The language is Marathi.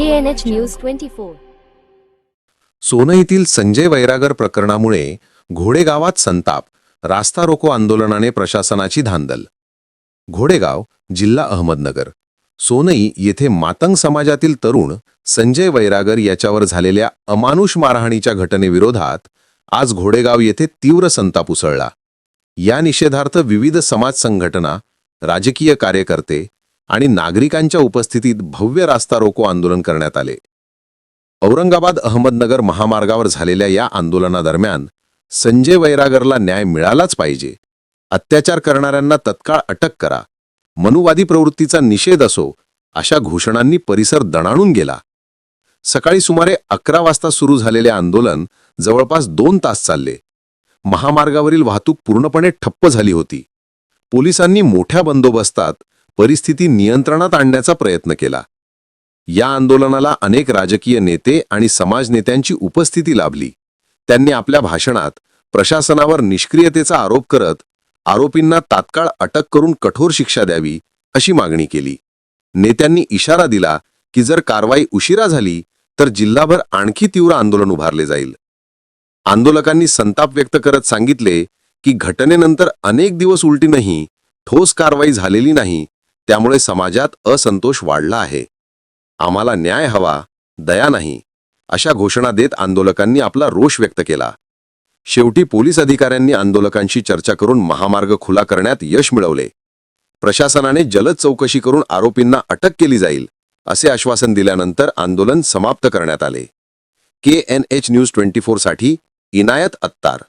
KNH News 24. सोनईतील संजय वैरागर प्रकरणामुळे घोडेगावात संताप रास्ता रोको आंदोलनाने प्रशासनाची धांदल. घोडेगाव जिल्हा अहमदनगर. सोनई येथे मातंग समाजातील तरुण संजय वैरागर याच्यावर झालेल्या अमानुष मारहाणीच्या घटनेविरोधात आज घोडेगाव येथे तीव्र संताप उसळला. या निषेधार्थ विविध समाज संघटना राजकीय कार्यकर्ते आणि नागरिकांच्या उपस्थितीत भव्य रास्ता रोको आंदोलन करण्यात आले. औरंगाबाद अहमदनगर महामार्गावर झालेल्या या आंदोलनादरम्यान संजय वैरागरला न्याय मिळालाच पाहिजे. अत्याचार करणाऱ्यांना तत्काळ अटक करा. मनुवादी प्रवृत्तीचा निषेध असो अशा घोषणांनी परिसर दणाणून गेला. सकाळी सुमारे अकरा वाजता सुरू झालेले आंदोलन जवळपास दोन तास चालले. महामार्गावरील वाहतूक पूर्णपणे ठप्प झाली होती. पोलिसांनी मोठ्या बंदोबस्तात परिस्थिती नियंत्रणात आणण्याचा प्रयत्न केला. या आंदोलनाला अनेक राजकीय नेते आणि समाज नेत्यांची उपस्थिती लाभली. त्यांनी आपल्या भाषणात प्रशासनावर निष्क्रियतेचा आरोप करत आरोपींना तात्काळ अटक करून कठोर शिक्षा द्यावी अशी मागणी केली. नेत्यांनी इशारा दिला की जर कारवाई उशिरा झाली तर जिल्हाभर आणखी तीव्र आंदोलन उभारले जाईल. आंदोलकांनी संताप व्यक्त करत सांगितले की घटनेनंतर अनेक दिवस उलटीनही ठोस कारवाई झालेली नाही त्यामुळे समाजात असंतोष वाढला आहे. आम्हाला न्याय हवा दया नाही अशा घोषणा देत आंदोलकांनी आपला रोष व्यक्त केला. शेवटी पोलीस अधिकाऱ्यांनी आंदोलकांशी चर्चा करून महामार्ग खुला करण्यात यश मिळवले. प्रशासनाने जलद चौकशी करून आरोपींना अटक केली जाईल असे आश्वासन दिल्यानंतर आंदोलन समाप्त करण्यात आले. K N H news twenty साठी इनायत अत्तार.